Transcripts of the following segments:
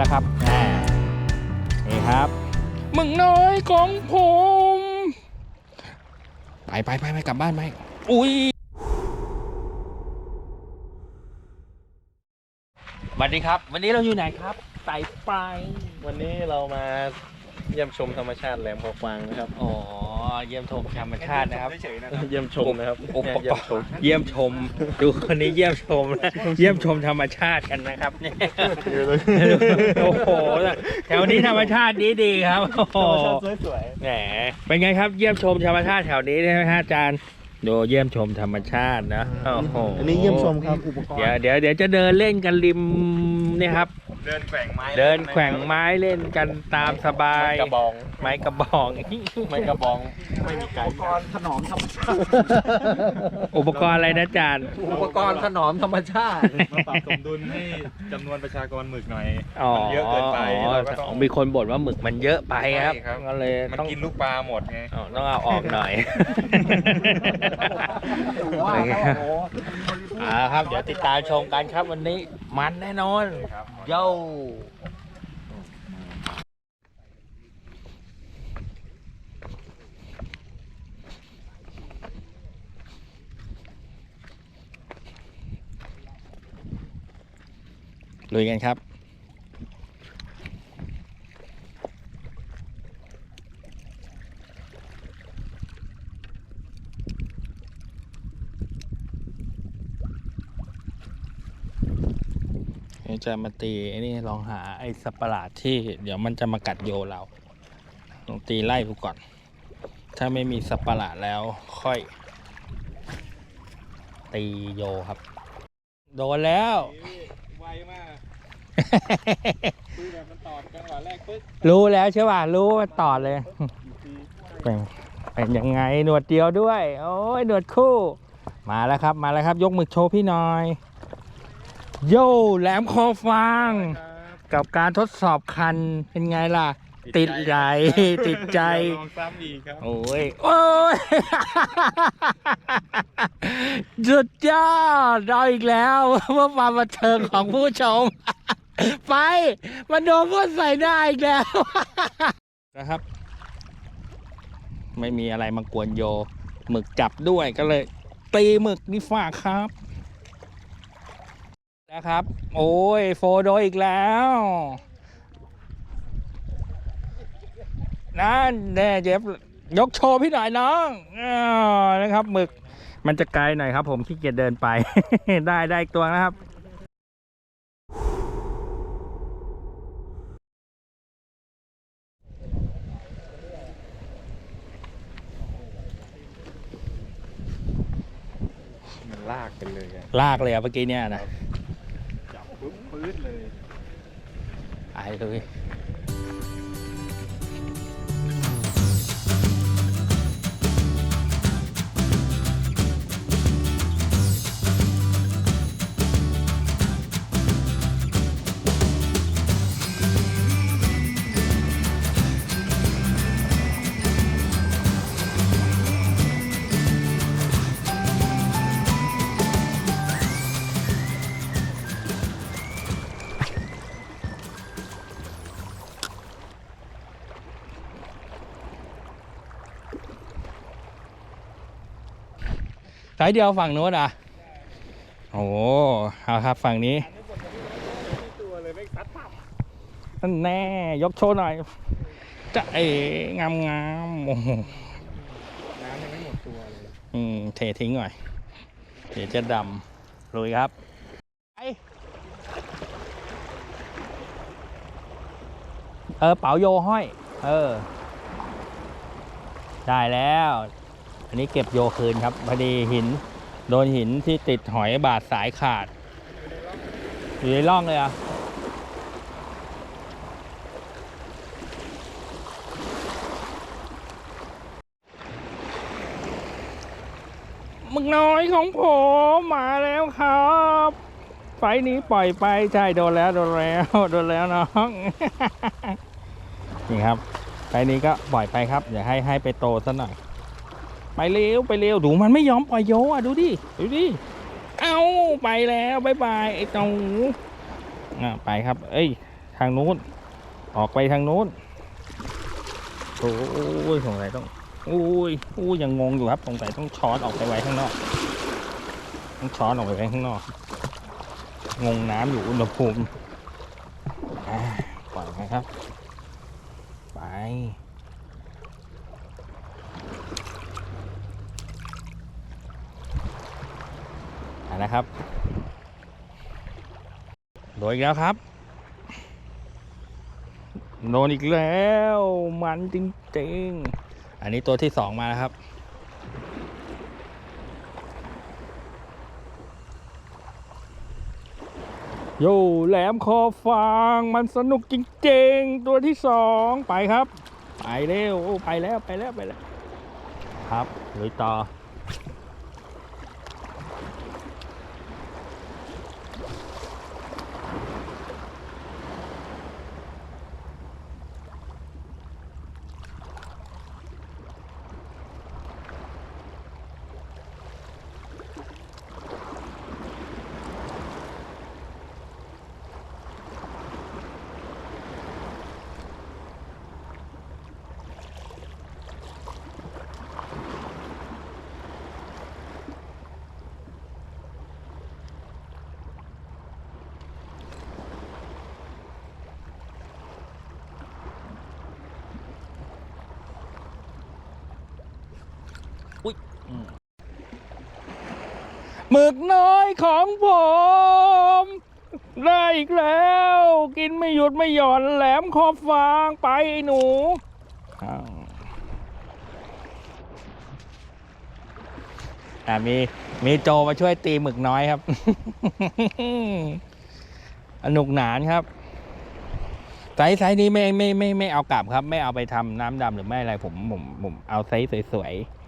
แล้วครับนี่ครับมึงน้อยของผม ไปไปไปไปกลับบ้านไหมอุ้ยสวัสดีครับ วันนี้เราอยู่ไหนครับไต่ไปวันนี้เรามาเยี่ยมชมธรรมชาติแหลมขอฟังนะครับ อ๋อ เยี่ยมชมธรรมชาตินะครับเยี่ยมชมนะครับอุปเยี่กยมรชมณ์เยี่ยมชม ดูคนนี้เยี่ยมชมนะเยี่ยมชมธรรมชาติกันนะครับเนี่ยโอ้โหแถวนี้ธรรมชาติดีดีๆครับโอ้โหสวยแหมเป็นไงครับเยี่ยมชมธรรมชาติแถวนี้ใช่ไหมฮะอาจารย์ดูเยี่ยมชมธรรมชาตินะโอ้โหอันนี้เยี่ยมชมครับอุปกรเดี๋ยวณ์เดี๋ยวเดี๋ยวจะเดินเล่นกันริมเนี่ยครับ เดินแกว่งไม้เดินแขว่งไม้เล่นกันตามสบาย กระบอง ไม้กระบอง ไม้กระบอง ไม่มีไกด์อุปกรณ์ถนอมธรรมชาติอุปกรณ์อะไรนะอาจารย์อุปกรณ์ถนอมธรรมชาติมาปรับสมดุลให้จำนวนประชากรหมึกหน่อยอ๋อมันเยอะเกินไปเราก็ต้องมีคนบ่นว่าหมึกมันเยอะไปครับใช่ครับก็เลยมันต้องกินลูกปลาหมดไงอ๋อต้องเอาออกหน่อย ว่าแล้วโอ้โห อ่าครับ เดี๋ยวติดตามชมกันครับวันนี้มันแน่นอนโย่ลุยกันครับ จะมาตีไอ้นี่ลองหาไอ้สัประหลาดที่เดี๋ยวมันจะมากัดโยเราลองตีไล่ดูก่อน ถ้าไม่มีสัประหลาดแล้วค่อย ตีโยครับ โดนแล้ว ไวมากคุยแบบมันตอบจังหวะแรกปึ๊บรู้แล้วใช่ป่ะรู้ว่าตอดเลยเป็นเป็นยังไงหนวดเดียวด้วย โอ้ยหนวดคู่ มาแล้วครับมาแล้วครับ ยกมือโชว์พี่หน่อย โย่แหลมคอฟาง กับการทดสอบคันเป็นไงล่ะ ติดใจติดใจ ลองซ้ำอีกครับ โอ้ย โอ้ย สุดยอดเราอีกแล้วเพื่อความบันเทิงของผู้ชม ไป มันโดนก็ใส่หน้าอีกแล้ว นะครับ ไม่มีอะไรมากวนโย หมึกจับด้วยก็เลย ตีหมึกนี่ฝากครับ นะครับ โอ้ยโฟโดนอีกแล้ว นั่นแน่เจฟยกโชว์พี่หน่อยน้องอานะครับหมึกมันจะไกลหน่อยครับ ผมขี้เกียจเดินไป ได้ได้อีกตัวนะครับมันลากไปเลยอะลากเลยอะเมื่อกี้เนี่ยนะจับ ปึ๊บปื๊ดเลยไอ้เลย สายเดียวฝั่งโน้นอะ โอ้โหเอาครับฝั่งนี้นั่นแน่ ยกโชว์หน่อยจะเอ๋งามงามโอ้โหน้ำยังไม่หมดตัวเลย อืม เททิ้งหน่อย เดี๋ยวจะดำลุยครับไปเออ เป๋าโยห้อย เออ ได้แล้ว อันนี้เก็บโยคืนครับ พอดีหิน โดนหินที่ติดหอยบาดสายขาด อยู่ในร่องเลยอะมึกน้อยของผมมาแล้วครับ ไฟนี้ปล่อยไปใช่โดนแล้วโดนแล้วโดนแล้วน้องนี่ครับไฟนี้ก็ปล่อยไปครับ อย่าให้ให้ไปโตซะหน่อย ไปเร็วไปเร็วดูมันไม่ยอมปล่อยโยอะดูดิดูดิเอาไปแล้วบายบายไอ้เจ้าอะไปครับ เอ้ยทางนู้นออกไปทางนู้นโอ้ยสงสัยต้องอุ้ยอุ้ยยังงงอยู่ครับสงสัยต้องช้อนออกไปไว้ข้างนอก ต้องช้อนออกไปไว้ข้างนอก งงน้ำอยู่อุณหภูมิอ่าปล่อยนะครับ ไป นะครับ โดนอีกแล้วครับ โดนอีกแล้วมันจริงๆ อันนี้ตัวที่สองมาแล้วครับ โย่แหลมคอฟางมันสนุกจริงๆ ตัวที่สองไปครับ ไปเร็วไปแล้วไปแล้วไปแล้ว ครับลุยต่อ หมึกน้อยของผม ได้อีกแล้ว กินไม่หยุดไม่หย่อนแหลมคอฟางไปไอ้หนูอ่ามีมีโจมาช่วยตีหมึกน้อยครับสนุกหนานครับไซส์ไซส์นี้ไม่ไม่ไม่ไม่เอากลับครับ ไม่เอาไปทำน้ำดำหรือไม่อะไรผมผมผมเอาไซส์สวยๆ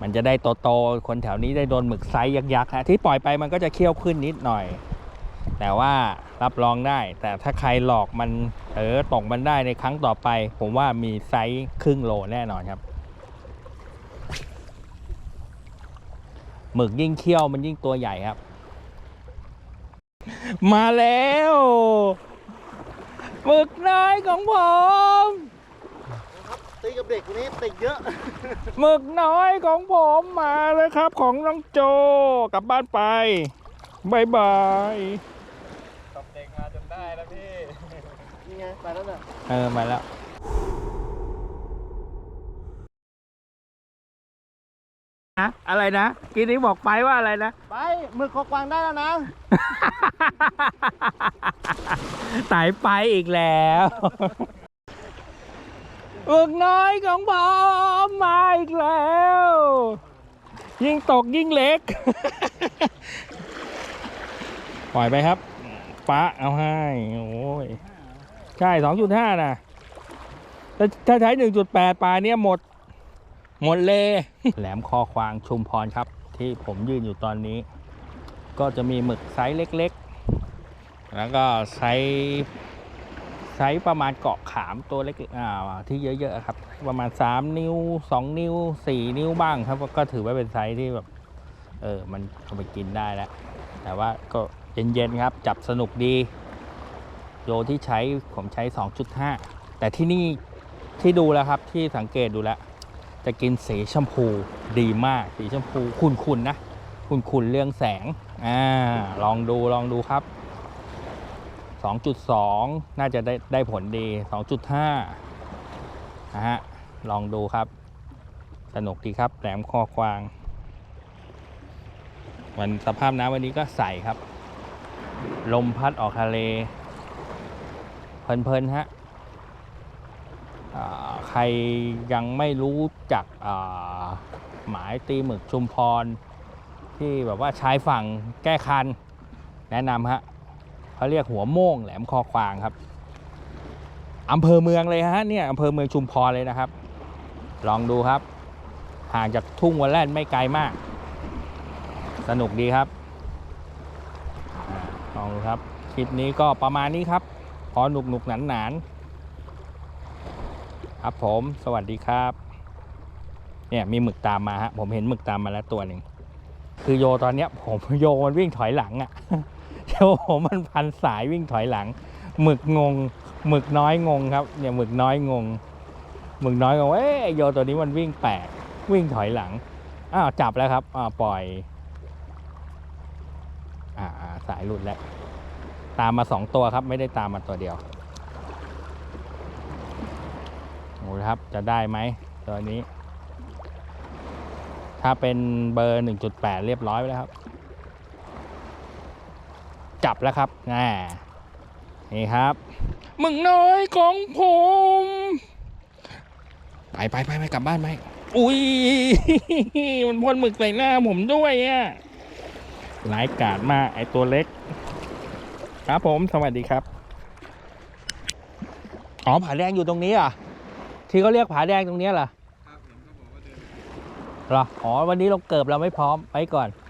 มันจะได้โตๆคนแถวนี้ได้โดนหมึกไซส์ยักษ์ๆฮะที่ปล่อยไปมันก็จะเคี้ยวขึ้นนิดหน่อย แต่ว่ารับรองได้ แต่ถ้าใครหลอกมันเออตกมันได้ในครั้งต่อไป ผมว่ามีไซส์ครึ่งโลแน่นอนครับหมึกยิ่งเคี้ยวมันยิ่งตัวใหญ่ครับ มาแล้วหมึกน้อยของผม เด็กคนนี้ติดเยอะ หมึกน้อยของผมมาเลยครับ ของน้องโจกลับบ้านไปบายบายตบเด็กมาจนได้แล้วพี่นี่ไงไปแล้วน่ะเออมาแล้วนะอะไรนะกินนี้บอกไปว่าอะไรนะไปมือคอกวางได้แล้วนะสายไปอีกแล้ว หมึกน้อยของผมมาอีกแล้ว ยิ่งตกยิ่งเล็ก ปล่อยไปครับปะเอาให้ โอ้ย ใช่2.5นะถ้าถ้าใช้1.8ปลาเนี่ยหมด หมดเลย แหลมคอควางชุมพรครับ ที่ผมยืนอยู่ตอนนี้ ก็จะมีหมึกไซส์เล็ก ๆ แล้วก็ไซส์ ไซส์ประมาณเกาะขามตัวเล็กๆที่เยอะๆครับ ประมาณ 3 นิ้ว 2 นิ้ว 4 นิ้วบ้างครับ ก็ถือว่าเป็นไซส์ที่แบบ เออ มันเอาไปกินได้แล้ว แต่ว่าก็เย็นๆครับ จับสนุกดี โยที่ใช้ผมใช้ 2.5 แต่ที่นี่ที่ดูแล้วครับที่สังเกตดูแล้ว จะกินสีชมพูดีมาก สีชมพูขุ่นๆนะขุ่นๆเรื่องแสง อ่า ลองดูลองดูครับ 2.2 น่าจะได้ได้ผลดี 2.5 นะฮะ ลองดูครับ สนุกดีครับ แหลมคอควาง วันสภาพน้ำวันนี้ก็ใสครับ ลมพัดออกทะเล เพลินๆฮะใครยังไม่รู้จักหมายตีหมึกชุมพร ที่แบบว่าชายฝั่งแก้คัน แนะนำฮะ เขาเรียกหัวโม่งแหลมคอควางครับอำเภอเมืองเลยฮะเนี่ยอำเภอเมืองชุมพรเลยนะครับ ลองดูครับ ห่างจากทุ่งวัวแล่นไม่ไกลมาก สนุกดีครับลองดูครับคลิปนี้ก็ประมาณนี้ครับ พอหนุกหนุกหนานหนานครับผมสวัสดีครับ เนี่ยมีหมึกตามมาฮะผมเห็นหมึกตามมาแล้วตัวหนึ่งคือโยตอนเนี้ยผมโยมันวิ่งถอยหลังอะ่ะ โยมันพันสายวิ่งถอยหลัง หมึกงง หมึกน้อยงงครับเนี่ยหมึกน้อยงง หมึกน้อยก็เอ้ยโยตัวนี้มันวิ่งแปลกวิ่งถอยหลังอ้าวจับแล้วครับอ้าวปล่อยอ่าสายหลุดแล้ว ตามมาสองตัวครับ ไม่ได้ตามมาตัวเดียวโอ้ยครับจะได้ไหมตัวนี้ ถ้าเป็นเบอร์ 1.8 เรียบร้อยไปแล้วครับ จับแล้วครับอ่านี่ครับมึงน้อยของผม ไปไปไปไปกลับบ้านไหมอุ้ยมันพ่นหมึกใส่หน้าผมด้วยอะร้ายกาจมากไอตัวเล็ก ครับผมสวัสดีครับ อ๋อผาแดงอยู่ตรงนี้เหรอะ ที่เขาเรียกผาแดงตรงเนี้ยเหรอครับเห็นเขาบอกว่าเดินเหรออ๋อวันนี้เราเกิบเราไม่พร้อมไปก่อนค